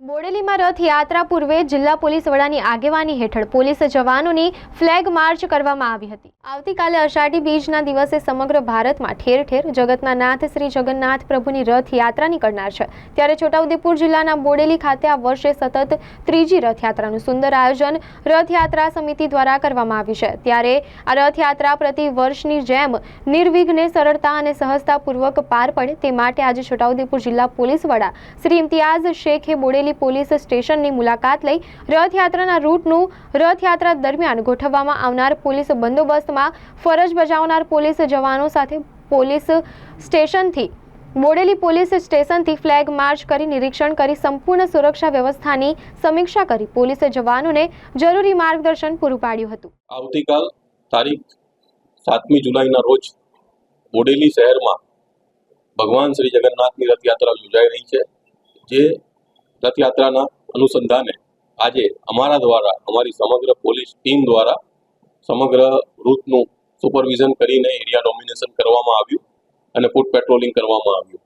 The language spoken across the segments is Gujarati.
બોડેલીમાં રથયાત્રા પૂર્વે જિલ્લા પોલીસ વડાની આગેવાની હેઠળ પોલીસ જવાનોની ફ્લેગ માર્ચ કરવામાં આવી હતી. આવતીકાલે અષાઢી બીજના દિવસે સમગ્ર ભારતમાં ઠેર ઠેર જગતના નાથ શ્રી જગન્નાથ પ્રભુની રથયાત્રા નીકળનાર છે. ત્યારે છોટાઉદેપુર જિલ્લાના બોડેલી ખાતે આ વર્ષે સતત ત્રીજી રથયાત્રાનું સુંદર આયોજન રથયાત્રા સમિતિ દ્વારા કરવામાં આવ્યું છે. ત્યારે આ રથયાત્રા પ્રતિ વર્ષની જેમ નિર્વિઘ્ને સરળતા અને સહજતાપૂર્વક પાર પડે તે માટે આજે છોટાઉદેપુર જિલ્લા પોલીસ વડા શ્રી ઇમ્તિયાઝ શેખે બોડેલી પોલીસ સ્ટેશનની મુલાકાત લઈ રથયાત્રાના રૂટનું રથયાત્રા દરમિયાન ગોઠવવામાં આવનાર પોલીસ બંદોબસ્તમાં ફરજ બજાવનાર પોલીસ જવાનો સાથે પોલીસ સ્ટેશનથી, બોડેલી પોલીસ સ્ટેશનથી ફ્લેગ માર્ચ કરી નિરીક્ષણ કરી સંપૂર્ણ સુરક્ષા વ્યવસ્થાની સમીક્ષા કરી પોલીસ જવાનોને જરૂરી માર્ગદર્શન પૂરું પાડ્યું હતું. આવતીકાલ તારીખ સાતમી જુલાઈના રોજ બોડેલી શહેરમાં ભગવાન શ્રી જગન્નાથની રથયાત્રા યોજાઈ રહી છે, જે રથયાત્રાના અનુસંધાને આજે અમારા દ્વારા, અમારી સમગ્ર પોલીસ ટીમ દ્વારા, સમગ્ર રૂટનું સુપરવિઝન કરીને એરિયા ડોમિનેશન કરવામાં આવ્યું અને ફૂટ પેટ્રોલિંગ કરવામાં આવ્યું.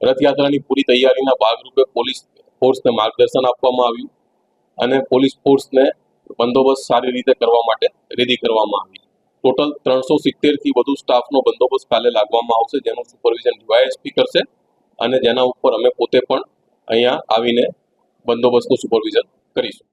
રથયાત્રાની પૂરી તૈયારીના ભાગરૂપે પોલીસ ફોર્સને માર્ગદર્શન આપવામાં આવ્યું અને પોલીસ ફોર્સને બંદોબસ્ત સારી રીતે કરવા માટે રેડી કરવામાં આવી. ટોટલ ત્રણસો સિત્તેરથી વધુ સ્ટાફનો બંદોબસ્ત કાલે લાગવામાં આવશે, જેનું સુપરવિઝન ડીવાયએસપી કરશે અને જેના ઉપર અમે પોતે પણ અહીંયા આવીને બંદોબસ્તનું સુપરવિઝન કરીશું.